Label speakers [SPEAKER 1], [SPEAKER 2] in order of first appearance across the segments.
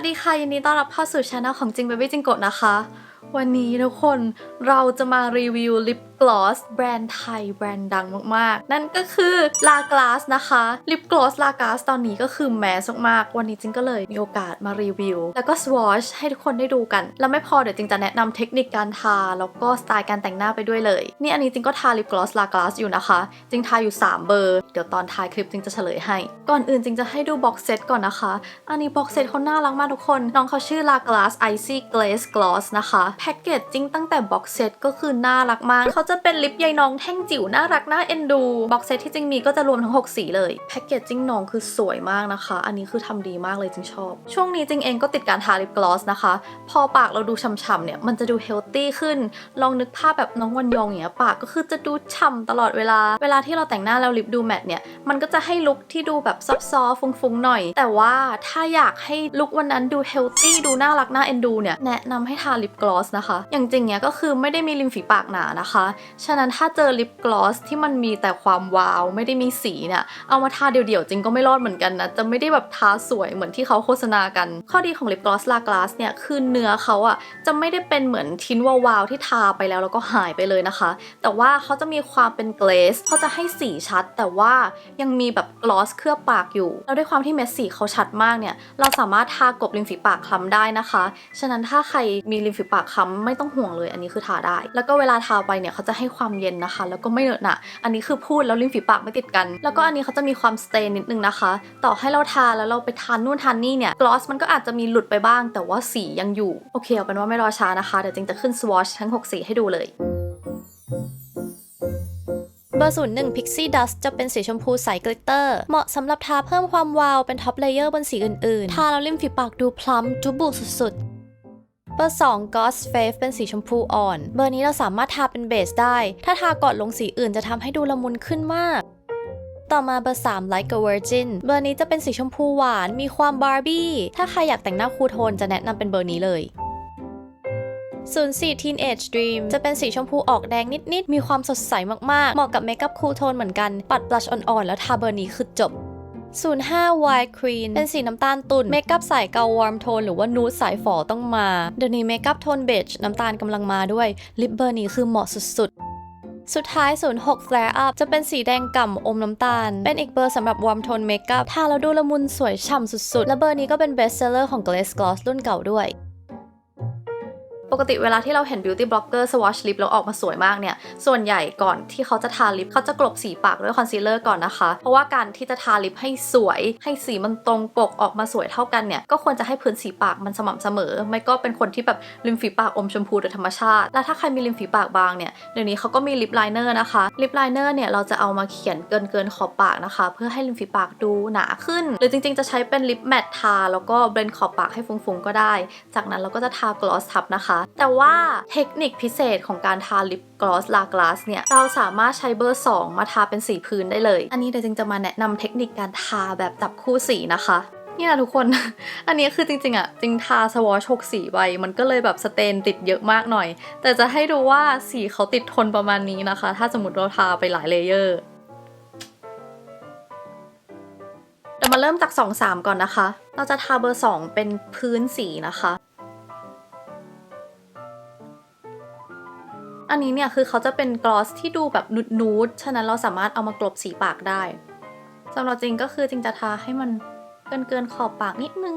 [SPEAKER 1] วัสดีค่ะยินดีต้อนรับเข้าสู่ช anel ของจริงเบบี้จิงโกะนะคะ วันนี้ทุกคนเราจะมารีวิวลิป กลอสแบรนด์ไทยแบรนด์ดังมากๆ นั่นก็คือ La Glace นะคะลิปกลอส La Glace ตอนนี้ก็คือแมสมากๆ วันนี้จิงก็เลยมีโอกาสมารีวิว แล้วก็สวอชให้ทุกคนได้ดูกัน แล้วไม่พอเดี๋ยวจิงจะแนะนำเทคนิคการทา แล้วก็สไตล์การแต่งหน้าไปด้วยเลยนี่อันนี้จิงก็ทาลิปกลอส La Glace อยู่นะคะจิงทาอยู่ 3 เบอร์ เดี๋ยวตอนทายคลิปจิงจะเฉลยให้ ก่อนอื่นจิงจะให้ดูบ็อกเซตก่อนนะคะ อันนี้บ็อกเซตเขาน่ารักมากทุกคน น้องเขาชื่อ La Glace Icy Glaze Gloss นะคะแพ็กเกจจิงตั้งแต่บ็อกเซตก็คือน่ารักมากเขาจะเป็นลิปใยน้องแท่งจิ๋วน่ารักน่าเอ็นดูบ็อกเซตที่จริงมีก็จะรวมทั้ง 6 สีเลยแพ็กเกจจริงน้องคือสวยมากนะคะ อันนี้คือทำดีมากเลยจริงชอบ ช่วงนี้จริงเองก็ติดการทาลิปกลอสนะคะ พอปากเราดูฉ่ำๆเนี่ยมันจะดูเฮลตี้ขึ้น ลองนึกภาพแบบน้องวันยองอย่างเงี้ยปากก็คือจะดูฉ่ำตลอดเวลา เวลาที่เราแต่งหน้าแล้วลิปดูแมตต์เนี่ยมันก็จะให้ลุคที่ดูแบบซอฟต์ๆฟุ้งๆหน่อย แต่ว่าถ้าอยากให้ลุควันนั้นดูเฮลตี้ดูน่ารักน่าเอ็นดูเนี่ยแนะนำให้ทาลิปกลอสนะคะ อย่างจริงเนี่ยก็คือไม่ได้มีริมฝีปากหนานะคะฉะนั้นถ้าเจอลิปกลอสที่มันมีแต่ความวาว ไม่ได้มีสีเนี่ย เอามาทาเดี่ยวๆจริงก็ไม่รอดเหมือนกันนะ จะไม่ได้แบบทาสวยเหมือนที่เขาโฆษณากัน ข้อดีของลิปกลอสลากลาสเนี่ย คือเนื้อเขาอะจะไม่ได้เป็นเหมือนทิ้นวาวๆที่ทาไปแล้วแล้วก็หายไปเลยนะคะ แต่ว่าเขาจะมีความเป็นเกรสเขาจะให้สีชัด แต่ว่ายังมีแบบกลอสเคลือบปากอยู่ แล้วด้วยความที่เม็ดสีเขาชัดมากเนี่ย เราสามารถทากบริมฝีปากคล้ำได้นะคะ ฉะนั้นถ้าใครมีริมฝีปากคล้ำไม่ต้องห่วงเลย อันนี้คือทาได้ แล้วก็เวลาทาไปเนี่ยเขาจะให้ความเย็นนะคะ แล้วก็ไม่เหนอะหนะอันนี้คือพูดแล้วริมฝีปากไม่ติดกัน แล้วก็อันนี้เขาจะมีความสเตย์นิดนึงนะคะ ต่อให้เราทาแล้วเราไปทานนู่นทานนี่เนี่ยกลอสมันก็อาจจะมีหลุดไปบ้าง แต่ว่าสียังอยู่โอเคเอาเป็นว่าไม่รอช้านะคะเดี๋ยวจริงจะขึ้นสวอชทั้ง6สีให้ดูเลยเบอร์ศูนย์หนึ่ง Pixie Dust จะเป็นสีชมพูใสกลิตเตอร์ เหมาะสำหรับทาเพิ่มความวาวเป็นท็อปเลเยอร์บนสีอื่นๆ ทาแล้วริมฝีปากดูพลัมจุบุสุดๆ เบอร์ 2 Ghost Fave เป็นสีชมพูอ่อน เบอร์นี้เราสามารถทาเป็นเบสได้ ถ้าทาก่อนลงสีอื่นจะทำให้ดูละมุนขึ้นมากต่อมาเบอร์ 3 Like a Virgin เบอร์นี้จะเป็นสีชมพูหวาน มีความบาร์บี้ ถ้าใครอยากแต่งหน้าคูลโทนจะแนะนำเป็นเบอร์นี้เลย 04 Teenage Dream จะเป็นสีชมพูออกแดงนิด ๆ มีความสดใสมาก ๆ เหมาะกับเมคอัพคูลโทนเหมือนกัน ปัดบลัชอ่อน ๆ แล้วทาเบอร์นี้คือจบ 05 White Queen เป็นสีน้ำตาลตุ่น เมคอัพสายเกาวอร์มโทนหรือว่านูดสายฝอต้องมา เดี๋ยวนี้เมคอัพโทนเบจน้ำตาลกำลังมาด้วย ลิปเบอร์นี้คือเหมาะสุดๆ สุดท้าย 06 Flare Up จะเป็นสีแดงก่ำอมน้ำตาล เป็นอีกเบอร์สำหรับวอร์มโทนเมคอัพทาแล้วดูละมุนสวยฉ่ำสุดๆ และเบอร์นี้ก็เป็นเบสเซลเลอร์ของ Glaze Gloss รุ่นเก่าด้วย ปกติเวลาที่เราเห็น beauty blogger swatch lip แล้วออกมาสวยมากเนี่ย ส่วนใหญ่ก่อนที่เขาจะทาลิปเขาจะกลบสีปากด้วยคอนซีลเลอร์ก่อนนะคะ เพราะว่าการที่จะทาลิปให้สวย ให้สีมันตรงปกออกมาสวยเท่ากันเนี่ย ก็ควรจะให้พื้นสีปากมันสม่ำเสมอ ไม่ก็เป็นคนที่แบบริมฝีปากอมชมพูโดยธรรมชาติ แล้วถ้าใครมีริมฝีปากบางเนี่ย เดี๋ยวนี้เขาก็มีลิปไลเนอร์นะคะ ลิปไลเนอร์เนี่ยเราจะเอามาเขียนเกินเกินขอบปากนะคะ เพื่อให้ริมฝีปากดูหนาขึ้น หรือจริง ๆ จะใช้เป็นลิปแมตทาแล้วก็เบลนขอบปากให้ฟุ้งๆก็ได้ จากนั้นเราก็จะทากลอสทับนะคะแต่ว่าเทคนิคพิเศษของการทาลิปกลอสลากลาสเนี่ย เราสามารถใช้เบอร์ 2 มาทาเป็นสีพื้นได้เลย อันนี้เดี๋ยวจิงจะมาแนะนำเทคนิคการทาแบบจับคู่สีนะคะนี่นะทุกคน อันนี้คือจริงๆอะจริงทาสวอช6สีไปมันก็เลยแบบสเตนติดเยอะมากหน่อย แต่จะให้ดูว่าสีเขาติดทนประมาณนี้นะคะ ถ้าสมมติเราทาไปหลายเลเยอร์เดี๋ยวมาเริ่มจาก 2 3 ก่อนนะคะ เราจะทาเบอร์ 2 เป็นพื้นสีนะคะ อันนี้เนี่ยคือเขาจะเป็นกลอสที่ดูแบบนูดนูดๆ ฉะนั้นเราสามารถเอามากลบสีปากได้สำหรับจริงก็คือจริงจะทาให้มันเกินเกินๆขอบปากนิดนึง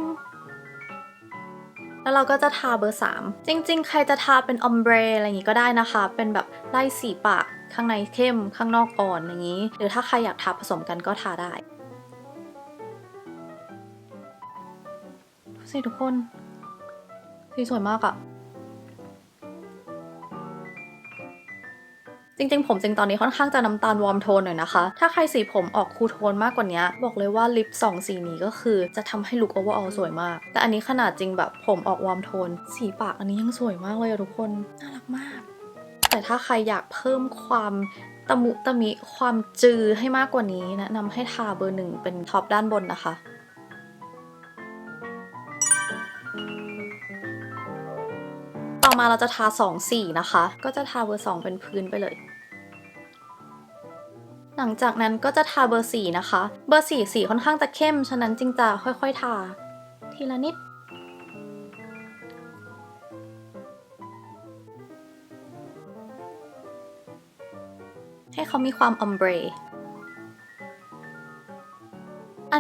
[SPEAKER 1] แล้วเราก็จะทาเบอร์ 3 จริง ๆ ใครจะทาเป็นออมเบรอะไรอย่างงี้ก็ได้นะคะ เป็นแบบไล่สีปากข้างในเข้มข้างนอกอ่อนอย่างนี้ หรือถ้าใครอยากทาผสมกันก็ทาได้ดูสิทุกคน สีสวยมากอะ จริงๆ ผมจริงตอนนี้ค่อนข้างจะน้ำตาลวอร์มโทนหน่อยนะคะ ถ้าใครสีผมออกคูโทนมากกว่านี้ บอกเลยว่าลิปสองสีนี้ก็คือจะทำให้ลุคโอเวอร์ออลสวยมาก แต่อันนี้ขนาดจริงแบบผมออกวอร์มโทน สีปากอันนี้ยังสวยมากเลยอะทุกคน น่ารักมาก แต่ถ้าใครอยากเพิ่มความตะมุตะมิความจือให้มากกว่านี้แนะนำให้ทาเบอร์หนึ่งเป็นท็อปด้านบนนะคะาเราจะทาสองสีนะคะ ก็จะทาเบอร์สองเป็นพื้นไปเลย หลังจากนั้นก็จะทาเบอร์สี่นะคะ เบอร์สี่สีค่อนข้างจะเข้ม ฉะนั้นจึงจะค่อยๆ ทา ทีละนิดให้เขามีความออมเบร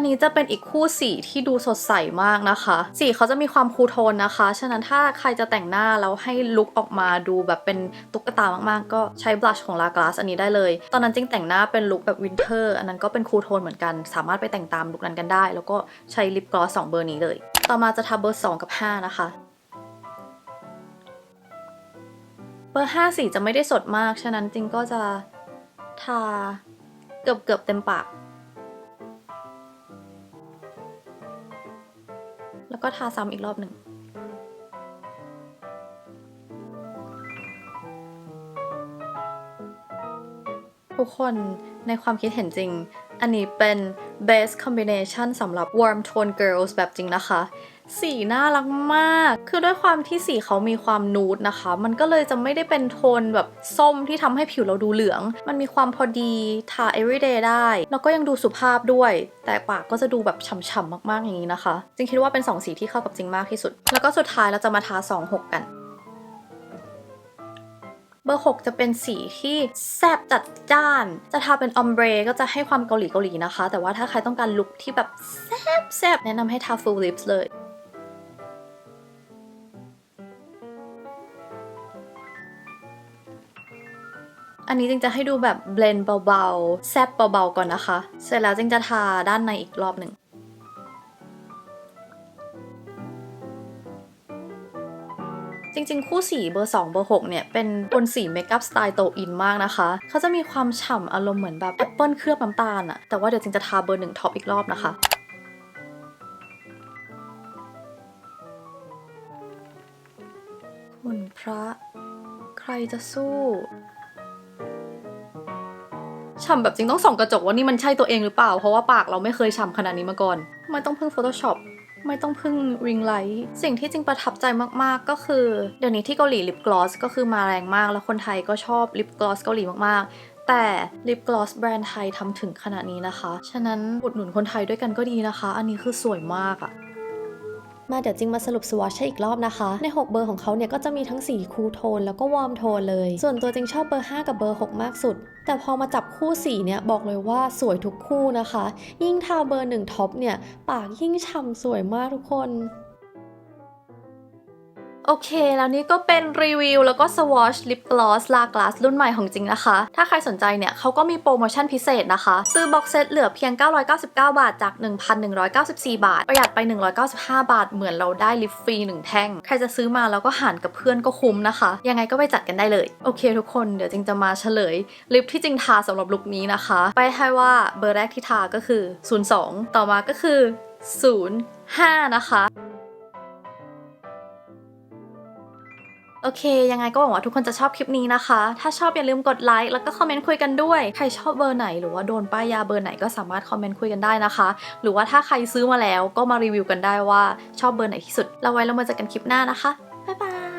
[SPEAKER 1] นนี้จะเป็นอีกคู่สีที่ดูสดใสมากนะคะ สีเขาจะมีความคูลโทนนะคะ ฉะนั้นถ้าใครจะแต่งหน้าแล้วให้ลุคออกมาดูแบบเป็นตุ๊กตามากๆ ก็ใช้บลัชของลากลาสอันนี้ได้เลย ตอนนั้นจริงแต่งหน้าเป็นลุคแบบวินเทอร์อันนั้นก็เป็นคูลโทนเหมือนกัน สามารถไปแต่งตามลุคนั้นกันได้ แล้วก็ใช้ลิปกลอสสองเบอร์นี้เลย ต่อมาจะทาเบอร์2กับ 5 นะคะเบอร์5สีจะไม่ได้สดมาก ฉะนั้นจริงก็จะทาเกือบเกือบๆเต็มปาก แล้วก็ทาซ้ำอีกรอบหนึ่งทุกคนในความคิดเห็นจริง อันนี้เป็น best combination สำหรับ warm tone girls แบบจริงนะคะ สีน่ารักมาก คือด้วยความที่สีเขามีความนูดนะคะ มันก็เลยจะไม่ได้เป็นโทนแบบส้มที่ทำให้ผิวเราดูเหลือง มันมีความพอดี ทา everyday ได้ แล้วก็ยังดูสุภาพด้วย แต่ปากก็จะดูแบบฉ่ำๆมากๆอย่างนี้นะคะ จริงคิดว่าเป็น 2 สีที่เข้ากับจริงมากที่สุด แล้วก็สุดท้ายเราจะมาทา 2 6 กันเบอร์ 6 จะเป็นสีที่แซบจัดจ้าน จะทาเป็นอมเบรก็จะให้ความเกาหลีเกาหลีนะคะ แต่ว่าถ้าใครต้องการลุคที่แบบแซบแซบแนะนำให้ทา full lips เลย อันนี้จิงจะให้ดูแบบเบลนด์เบาๆ แซบเบาๆ ก่อนนะคะ เสร็จแล้วจิงจะทาด้านในอีกรอบหนึ่งจริงๆ คู่สีเบอร์ 2 เบอร์ 6 เนี่ย เป็นบนสีเมคอัพสไตล์โตอินมากนะคะ เขาจะมีความฉ่ำอารมณ์เหมือนแบบแอปเปิลเคลือบน้ำตาลอะแต่ว่าเดี๋ยวจริงจะทาเบอร์หนึ่งท็อปอีกรอบนะคะคุณพระ ใครจะสู้ ฉ่ำแบบจริงต้องส่องกระจกว่านี่มันใช่ตัวเองหรือเปล่า เพราะว่าปากเราไม่เคยฉ่ำขนาดนี้มาก่อน ไม่ต้องพึ่ง Photoshop ไม่ต้องพึ่ง Ring Light สิ่งที่จริงประทับใจมากๆก็คือ เดี๋ยวนี้ที่เกาหลีลิปกลอสก็คือมาแรงมาก แล้วคนไทยก็ชอบลิปกลอสเกาหลีมากๆ แต่ลิปกลอสแบรนด์ไทยทำถึงขนาดนี้นะคะ ฉะนั้นอุดหนุนคนไทยด้วยกันก็ดีนะคะ อันนี้คือสวยมากอะ
[SPEAKER 2] มาเดี๋ยวจริงมาสรุปสวอชให้อีกรอบนะคะ ใน 6 เบอร์ของเขาเนี่ยก็จะมีทั้งสีคูลโทนแล้วก็วอร์มโทนเลย ส่วนตัวจริงชอบเบอร์ 5 กับเบอร์ 6 มากสุด แต่พอมาจับคู่สีเนี่ยบอกเลยว่าสวยทุกคู่นะคะ ยิ่งทาเบอร์1ท็อปเนี่ยปากยิ่งฉ่ำสวยมากทุกคน
[SPEAKER 1] โอเค แล้วนี่ก็เป็นรีวิวแล้วก็สวอชลิปกลอสลากลาสรุ่นใหม่ของจริงนะคะ ถ้าใครสนใจเนี่ยเขาก็มีโปรโมชั่นพิเศษนะคะ ซื้อบ็อกเซตเหลือเพียง 999 บาทจาก 1,194 บาท ประหยัดไป 195 บาท เหมือนเราได้ลิปฟรี1 แท่ง ใครจะซื้อมาแล้วก็หารกับเพื่อนก็คุ้มนะคะ ยังไงก็ไปจัดกันได้เลย โอเคทุกคนเดี๋ยวจริงจะมาเฉลยลิปที่จริงทาสำหรับลุคนี้นะคะ ไปให้ว่าเบอร์แรกที่ทาก็คือ 02 ต่อมาก็คือ 05 นะคะ เค ยังไงก็หวังว่าทุกคนจะชอบคลิปนี้นะคะ ถ้าชอบอย่าลืมกดไลค์แล้วก็คอมเมนต์คุยกันด้วย ใครชอบเบอร์ไหนหรือว่าโดนป้ายยาเบอร์ไหนก็สามารถคอมเมนต์คุยกันได้นะคะ หรือว่าถ้าใครซื้อมาแล้วก็มารีวิวกันได้ว่าชอบเบอร์ไหนที่สุดเราไว้เรามาเจอกันคลิปหน้านะคะบ๊ายบาย